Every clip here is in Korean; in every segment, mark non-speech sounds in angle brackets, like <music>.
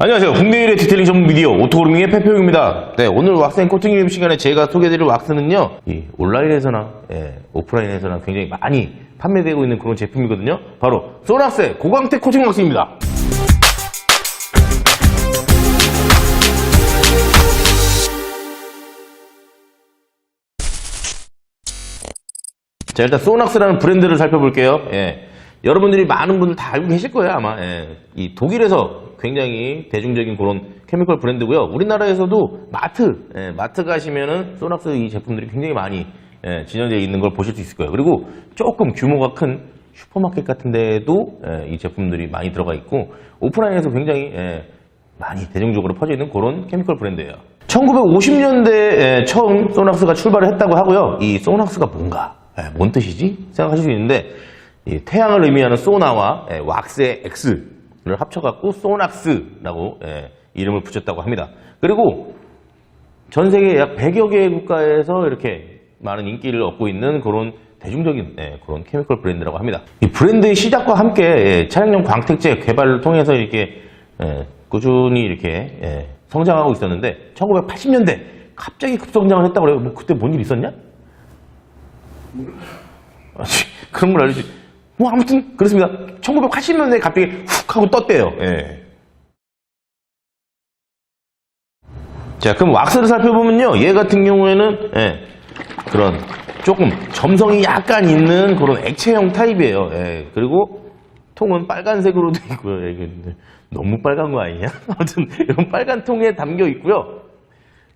안녕하세요. 국내 1의 디테일링 전문 미디어 오토그루밍의 페페용입니다. 네, 오늘 왁스 앤 코팅 리뷰 시간에 제가 소개해드릴 왁스는요, 이 온라인에서나 예, 오프라인에서나 굉장히 많이 판매되고 있는 그런 제품이거든요. 바로 소낙스의 고광택 코팅 왁스입니다. 자, 일단 소낙스라는 브랜드를 살펴볼게요. 예. 여러분들이 많은 분들 다 알고 계실 거예요, 아마. 예. 이 독일에서 굉장히 대중적인 그런 케미컬 브랜드고요. 우리나라에서도 마트, 예, 마트 가시면은 소낙스 이 제품들이 굉장히 많이 예, 진열되어 있는 걸 보실 수 있을 거예요. 그리고 조금 규모가 큰 슈퍼마켓 같은 데에도 예, 이 제품들이 많이 들어가 있고 오프라인에서 굉장히 예, 많이 대중적으로 퍼져 있는 그런 케미컬 브랜드예요. 1950년대에 처음 소낙스가 출발을 했다고 하고요. 이 소낙스가 뭔가, 예, 뭔 뜻이지? 생각하실 수 있는데 이 태양을 의미하는 소나와 예, 왁스의 X를 합쳐갖고 소낙스라고 예, 이름을 붙였다고 합니다. 그리고 전 세계 약 100여 개의 국가에서 이렇게 많은 인기를 얻고 있는 그런 대중적인 예, 그런 케미컬 브랜드라고 합니다. 이 브랜드의 시작과 함께 예, 차량용 광택제 개발을 통해서 이렇게 예, 꾸준히 이렇게 예, 성장하고 있었는데 1980년대 갑자기 급성장을 했다고 그래요. 뭐 그때 뭔 일 있었냐? 아, 그런 걸 알지. 뭐 아무튼 그렇습니다. 1980년대에 갑자기 훅 하고 떴대요. 예. 자, 그럼 왁스를 살펴보면요. 얘 같은 경우에는 예, 그런 조금 점성이 약간 있는 그런 액체형 타입이에요. 예, 그리고 통은 빨간색으로 돼 있고요. 이게 너무 빨간 거 아니냐? <laughs> 아무튼 이런 빨간 통에 담겨 있고요.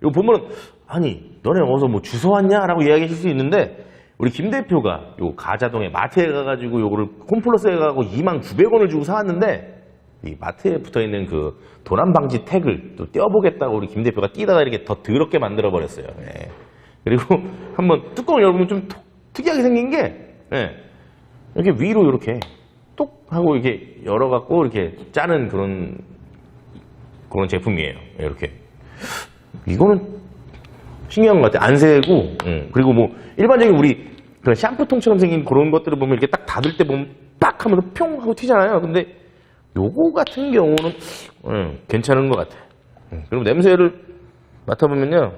이거 보면 아니 너네 어디서 뭐 주워 왔냐라고 이야기하실 수 있는데 우리 김 대표가 요 가자동에 마트에 가가지고 요거를 홈플러스에 가고 2만 900원을 주고 사왔는데 이 마트에 붙어 있는 그 도난 방지 택을 또 떼어보겠다고 우리 김 대표가 띄다가 이렇게 더 더럽게 만들어 버렸어요. 예. 그리고 <laughs> 한번 뚜껑을 열어보면 좀 톡- 특이하게 생긴 게 예. 이렇게 위로 이렇게 똑 하고 이렇게 열어갖고 이렇게 짜는 그런 그런 제품이에요. 예, 이렇게 이거는 신기한 것 같아. 안 새고, 응. 그리고 뭐, 일반적인 우리 그런 샴푸통처럼 생긴 그런 것들을 보면 이렇게 딱 닫을 때 보면 딱 하면서 평 하고 튀잖아요. 근데 요거 같은 경우는, 응, 괜찮은 것 같아. 응. 그리고 냄새를 맡아보면요.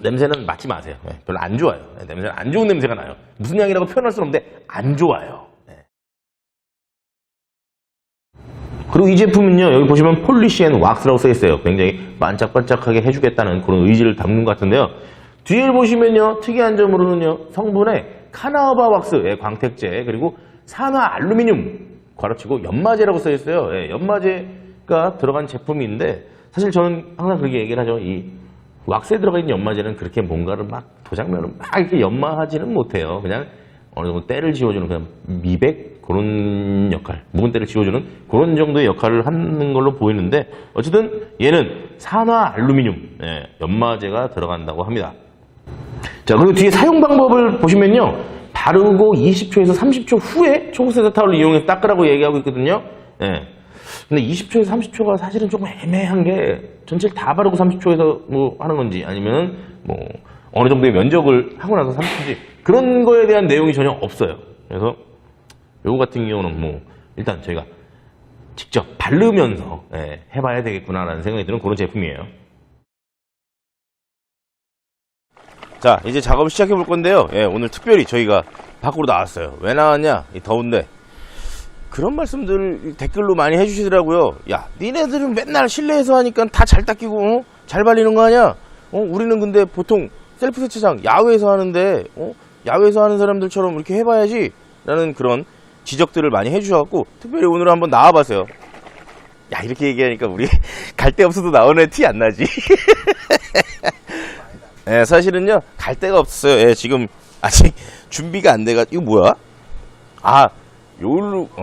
냄새는 맡지 마세요. 예, 별로 안 좋아요. 예, 냄새는 안 좋은 냄새가 나요. 무슨 향이라고 표현할 수는 없는데, 안 좋아요. 예. 그리고 이 제품은요, 여기 보시면 폴리시 앤 왁스라고 써 있어요. 굉장히 반짝반짝하게 해주겠다는 그런 의지를 담은 것 같은데요. 뒤에 보시면요, 특이한 점으로는요, 성분에 카나우바 왁스의 광택제, 그리고 산화 알루미늄, 괄호치고 연마제라고 써 있어요. 예, 연마제가 들어간 제품인데, 사실 저는 항상 그렇게 얘기를 하죠. 이 왁스에 들어가 있는 연마제는 그렇게 뭔가를 막 도장면을 막 이렇게 연마하지는 못해요. 그냥 어느 정도 때를 지워주는 그냥 미백 그런 역할, 묵은 때를 지워주는 그런 정도의 역할을 하는 걸로 보이는데 어쨌든 얘는 산화 알루미늄 예, 연마제가 들어간다고 합니다. 자 그리고 뒤에 사용 방법을 보시면요 바르고 20초에서 30초 후에 초고세대 타올을 이용해서 닦으라고 얘기하고 있거든요. 예. 근데 20초에서 30초가 사실은 조금 애매한 게 전체를 다 바르고 30초에서 뭐 하는 건지 아니면 뭐 어느 정도의 면적을 하고 나서 30초인지 그런 거에 대한 내용이 전혀 없어요. 그래서 요거 같은 경우는 뭐 일단 저희가 직접 바르면서 예, 해봐야 되겠구나라는 생각이 드는 그런 제품이에요. 자 이제 작업을 시작해 볼 건데요. 예, 오늘 특별히 저희가 밖으로 나왔어요. 왜 나왔냐? 이 더운데 그런 말씀들 댓글로 많이 해주시더라고요. 야, 니네들은 맨날 실내에서 하니까 다 잘 닦이고 어? 잘 발리는 거 아니야? 어, 우리는 근데 보통 셀프 세차장 야외에서 하는데 어? 야외에서 하는 사람들처럼 이렇게 해봐야지 라는 그런 지적들을 많이 해주셔갖고 특별히 오늘 한번 나와봤어요. 야 이렇게 얘기하니까 우리 <laughs> 갈 데 없어도 나오는 티 안 나지? <laughs> 예, 사실은요 갈 데가 없었어요. 예, 지금 아직 <laughs> 준비가 안 돼가 이거 뭐야? 아 요로 어.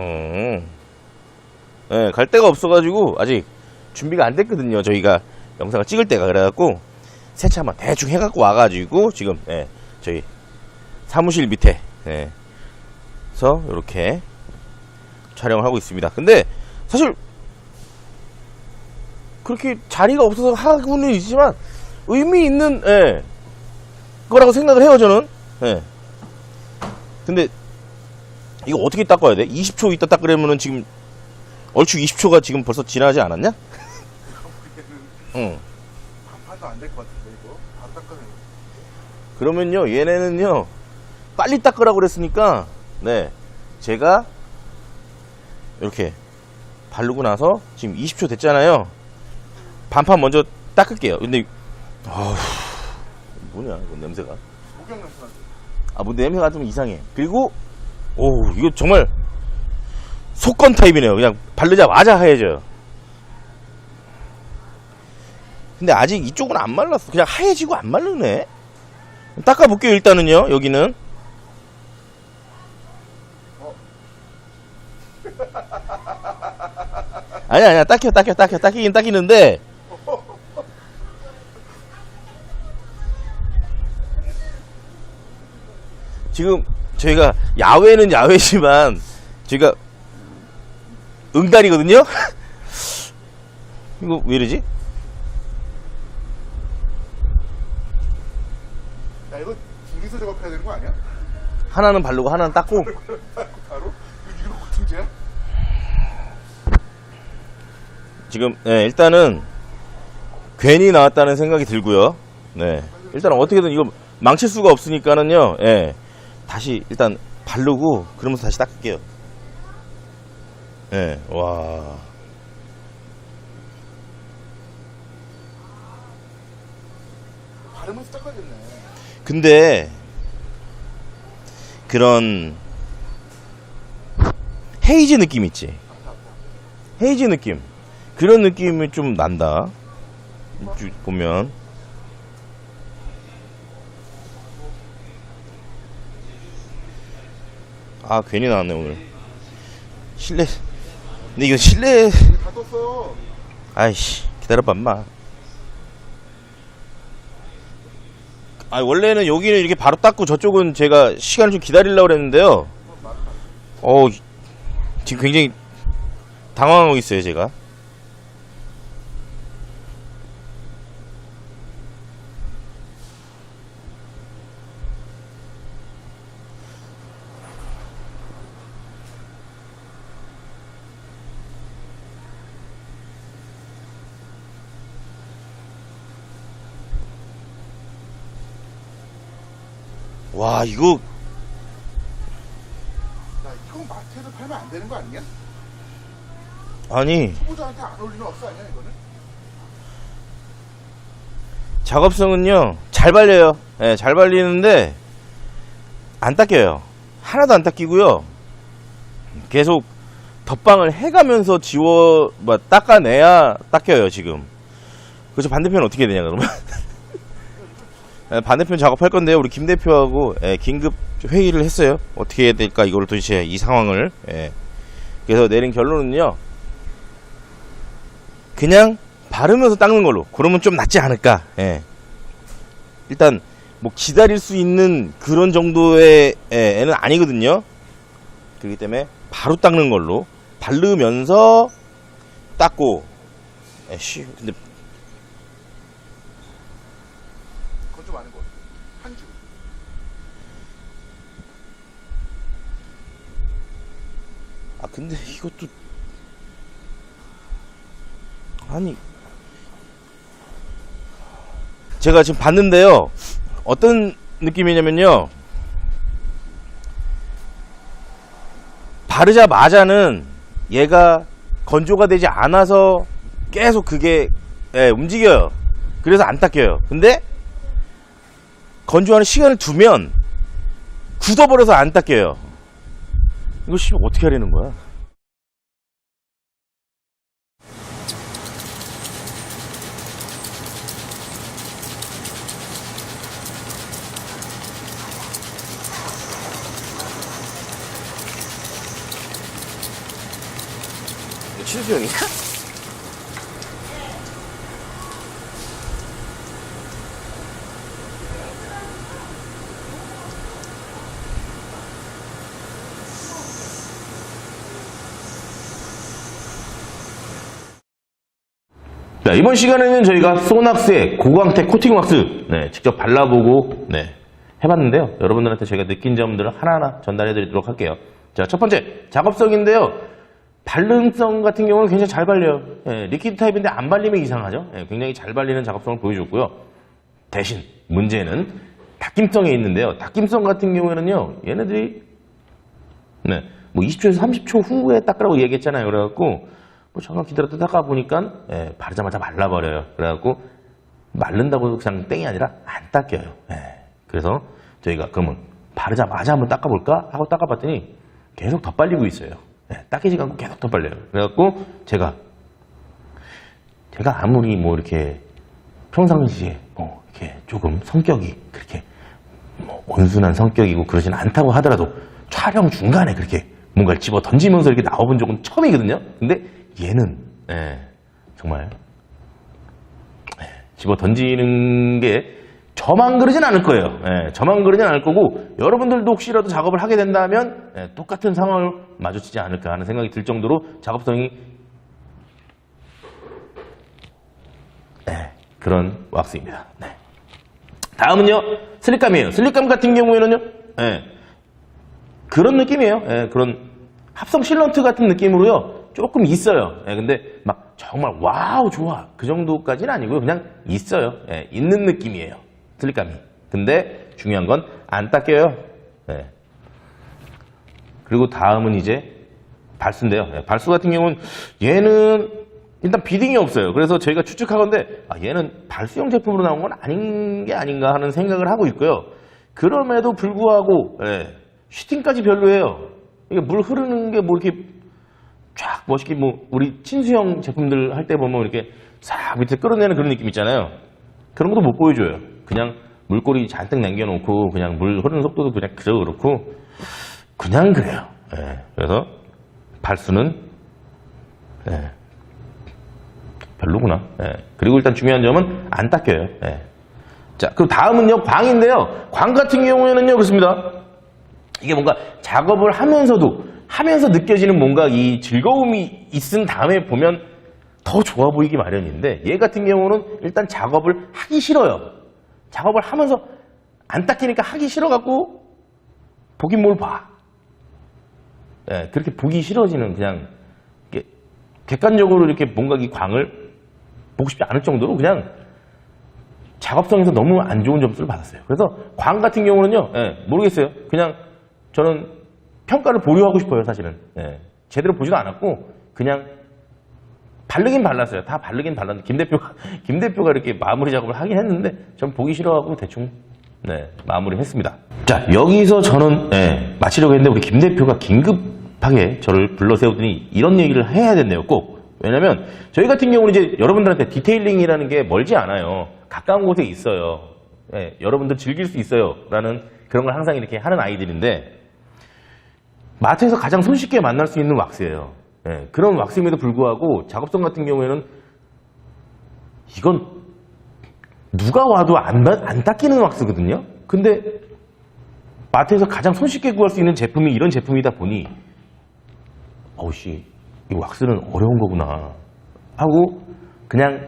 예, 갈 데가 없어가지고 아직 준비가 안 됐거든요. 저희가 영상을 찍을 때가 그래갖고 세차만 대충 해갖고 와가지고 지금 예, 저희 사무실 밑에 예, 서 이렇게 촬영을 하고 있습니다. 근데 사실 그렇게 자리가 없어서 하고는 있지만 의미 있는 예, 거라고 생각을 해요 저는. 예. 근데 이거 어떻게 닦아야 돼? 20초 있다 닦으려면은 지금 얼추 20초가 지금 벌써 지나지 않았냐? 응. 반도 안 될 것 같은데 이거 바로 닦아내 그러면요, 얘네는요, 빨리 닦으라고 그랬으니까, 네, 제가, 이렇게, 바르고 나서, 지금 20초 됐잖아요. 반판 먼저 닦을게요. 근데, 아우, 뭐냐, 이거 냄새가. 목욕 냄새 나지 아, 뭐 냄새가 좀 이상해. 그리고, 오, 이거 정말, 속건 타입이네요. 그냥 바르자마자 하얘져요. 근데 아직 이쪽은 안 말랐어. 그냥 하얘지고 안 마르네. 닦아볼게요, 일단은요, 여기는. 아니야, 아니야, 닦여, 닦여, 닦여, 닦이긴 닦이는데. 지금 저희가 야외는 야외지만 저희가 응달이거든요? <laughs> 이거 왜 이러지? 야 이거 둘이서 작업해야 되는 거 아니야? 하나는 바르고 하나는 닦고 <laughs> 바로? 이거 이거 코팅제야? 지금 네, 일단은 괜히 나왔다는 생각이 들고요. 네. 일단 어떻게든 이거 망칠 수가 없으니까는요. 예. 다시 일단 바르고 그러면서 다시 닦을게요. 예. 와. 바르면서 닦아야겠네 근데 그런 헤이즈 느낌 있지? 헤이즈 느낌 그런 느낌이 좀 난다 쭉 보면 아 괜히 나왔네 오늘. 실내 근데 이거 실내. 다 떴어 아이씨 기다려봐 인마. 아 원래는 여기는 이렇게 바로 닦고 저쪽은 제가 시간을 좀 기다리려고 그랬는데요. 어 지금 굉장히 당황하고 있어요 제가 와 이거. 야 이거 마트에서 팔면 안 되는 거 아니냐? 아니. 초보자한테 안 어울리는 억스 아니야 이거는? 작업성은요 잘 발려요. 예, 잘 발리는데 안 닦여요. 하나도 안 닦이고요. 계속 덧방을 해가면서 지워 뭐 닦아내야 닦여요 지금. 그래서 반대편 어떻게 되냐 그러면? 예, 반대편 작업할 건데요. 우리 김 대표하고 예, 긴급 회의를 했어요. 어떻게 해야 될까 이거를 도대체 이 상황을. 예. 그래서 내린 결론은요. 그냥 바르면서 닦는 걸로. 그러면 좀 낫지 않을까. 예. 일단 뭐 기다릴 수 있는 그런 정도의 예, 애는 아니거든요. 그렇기 때문에 바로 닦는 걸로. 바르면서 닦고. 에씨 근데 그건 좀 아닌 거 같아 한줄 아 근데 이것도 아니 제가 지금 봤는데요. 어떤 느낌이냐면요. 바르자마자는 얘가 건조가 되지 않아서 계속 그게 예, 움직여요. 그래서 안 닦여요. 근데 건조하는 시간을 두면 굳어버려서 안 닦여요. 이거 씨 어떻게 하려는 거야? 친수 형이야? 자, 이번 시간에는 저희가 소낙스의 고광택 코팅 왁스 네, 직접 발라보고 네, 해봤는데요. 여러분들한테 제가 느낀 점들을 하나하나 전달해 드리도록 할게요. 자, 첫 번째 작업성인데요. 발름성 같은 경우는 굉장히 잘 발려요. 예, 리퀴드 타입인데 안 발리면 이상하죠. 예, 굉장히 잘 발리는 작업성을 보여줬고요. 대신 문제는 닦임성에 있는데요. 닦임성 같은 경우에는요, 얘네들이 네, 뭐 20초에서 30초 후에 닦으라고 얘기했잖아요. 그래갖고 뭐 잠깐 기다렸다 닦아 보니까 예, 바르자마자 말라버려요. 그래갖고 마른다고 그냥 땡이 아니라 안 닦여요. 예, 그래서 저희가 그러면 바르자마자 한번 닦아볼까 하고 닦아봤더니 계속 더 빨리고 있어요. 예, 닦이지가 않고 계속 더 빨려요. 그래갖고 제가 제가 아무리 뭐 이렇게 평상시에 뭐 이렇게 조금 성격이 그렇게 뭐 온순한 성격이고 그러진 않다고 하더라도 촬영 중간에 그렇게 뭔가를 집어 던지면서 이렇게 나와본 적은 처음이거든요. 근데 얘는 예, 정말 예, 집어 던지는 게 저만 그러진 않을 거예요. 예, 저만 그러진 않을 거고 여러분들도 혹시라도 작업을 하게 된다면 예, 똑같은 상황을 마주치지 않을까 하는 생각이 들 정도로 작업성이 네, 그런 왁스입니다. 네. 다음은요, 슬립감이에요. 슬립감 같은 경우에는요, 예, 그런 느낌이에요. 예, 그런 합성 실런트 같은 느낌으로요, 조금 있어요. 예, 근데 막 정말 와우, 좋아. 그 정도까지는 아니고요. 그냥 있어요. 예, 있는 느낌이에요. 슬립감이. 근데 중요한 건 안 닦여요. 예. 그리고 다음은 이제 발수인데요. 예, 발수 같은 경우는 얘는 일단 비딩이 없어요. 그래서 저희가 추측하건데 아, 얘는 발수형 제품으로 나온 건 아닌 게 아닌가 하는 생각을 하고 있고요. 그럼에도 불구하고 예, 슈팅까지 별로예요. 이게 물 흐르는 게 뭐 이렇게 쫙 멋있게 뭐 우리 친수형 제품들 할 때 보면 이렇게 싹 밑에 끌어내는 그런 느낌 있잖아요. 그런 것도 못 보여줘요. 그냥 물꼬리 잔뜩 남겨놓고 그냥 물 흐르는 속도도 그냥 그저 그렇고 그냥 그래요. 예, 그래서 발수는 예, 별로구나. 예. 그리고 일단 중요한 점은 안 닦여요. 예. 자, 그럼 다음은요, 광인데요. 광 같은 경우에는요, 그렇습니다. 이게 뭔가 작업을 하면서도, 하면서 느껴지는 뭔가 이 즐거움이 있은 다음에 보면 더 좋아 보이기 마련인데, 얘 같은 경우는 일단 작업을 하기 싫어요. 작업을 하면서 안 닦이니까 하기 싫어갖고, 보긴 뭘 봐. 예, 그렇게 보기 싫어지는 그냥, 객관적으로 이렇게 뭔가 이 광을 보고 싶지 않을 정도로 그냥 작업성에서 너무 안 좋은 점수를 받았어요. 그래서 광 같은 경우는요, 예, 모르겠어요. 그냥 저는 평가를 보류하고 싶어요, 사실은. 예, 제대로 보지도 않았고, 그냥 바르긴 발랐어요. 다 바르긴 발랐는데, 김 대표가, <laughs> 김 대표가 이렇게 마무리 작업을 하긴 했는데, 전 보기 싫어하고 대충, 네, 마무리 했습니다. 자, 여기서 저는, 예, 마치려고 했는데, 우리 김 대표가 긴급하게 저를 불러 세우더니 이런 얘기를 해야 된대요, 꼭. 왜냐면, 저희 같은 경우는 이제 여러분들한테 디테일링이라는 게 멀지 않아요. 가까운 곳에 있어요. 예, 여러분들 즐길 수 있어요. 라는 그런 걸 항상 이렇게 하는 아이들인데, 마트에서 가장 손쉽게 만날 수 있는 왁스예요. 예, 그런 왁스임에도 불구하고 작업성 같은 경우에는 이건 누가 와도 안, 닦- 안 닦이는 왁스거든요. 근데 마트에서 가장 손쉽게 구할 수 있는 제품이 이런 제품이다 보니 어우씨 이 왁스는 어려운 거구나 하고 그냥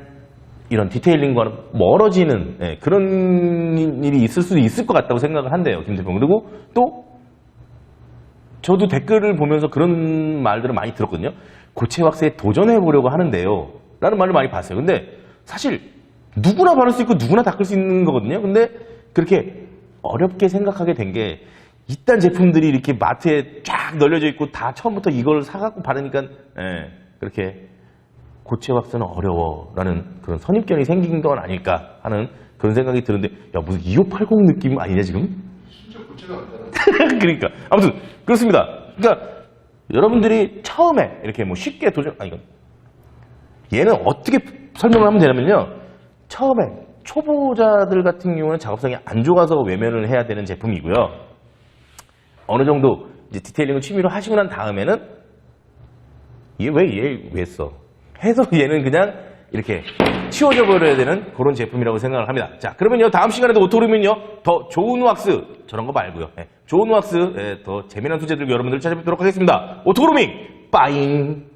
이런 디테일링과는 멀어지는 예, 그런 일이 있을 수도 있을 것 같다고 생각을 한대요 김 대표 그리고 또 저도 댓글을 보면서 그런 말들을 많이 들었거든요. 고체 왁스에 도전해 보려고 하는데요. 라는 말을 많이 봤어요. 근데 사실 누구나 바를 수 있고 누구나 닦을 수 있는 거거든요. 근데 그렇게 어렵게 생각하게 된 게 이딴 제품들이 이렇게 마트에 쫙 널려져 있고 다 처음부터 이걸 사갖고 바르니까 예, 그렇게 고체 왁스는 어려워라는 그런 선입견이 생긴 건 아닐까 하는 그런 생각이 드는데 야 무슨 2580 느낌 아니냐 지금? <laughs> 그러니까 아무튼 그렇습니다. 그러니까 여러분들이 처음에 이렇게 뭐 쉽게 도전 아니 이건 얘는 어떻게 설명을 하면 되냐면요. 처음에 초보자들 같은 경우는 작업성이 안 좋아서 외면을 해야 되는 제품이고요. 어느 정도 이제 디테일링을 취미로 하시고 난 다음에는 얘 왜 얘 왜 써? 해서 얘는 그냥 이렇게 치워져 버려야 되는 그런 제품이라고 생각을 합니다. 자, 그러면요 다음 시간에도 오토룸은요 더 좋은 왁스 저런 거 말고요. 예, 좋은 왁스 예, 더 재미난 소재들 여러분들 찾아뵙도록 하겠습니다. 오토그루밍 빠잉.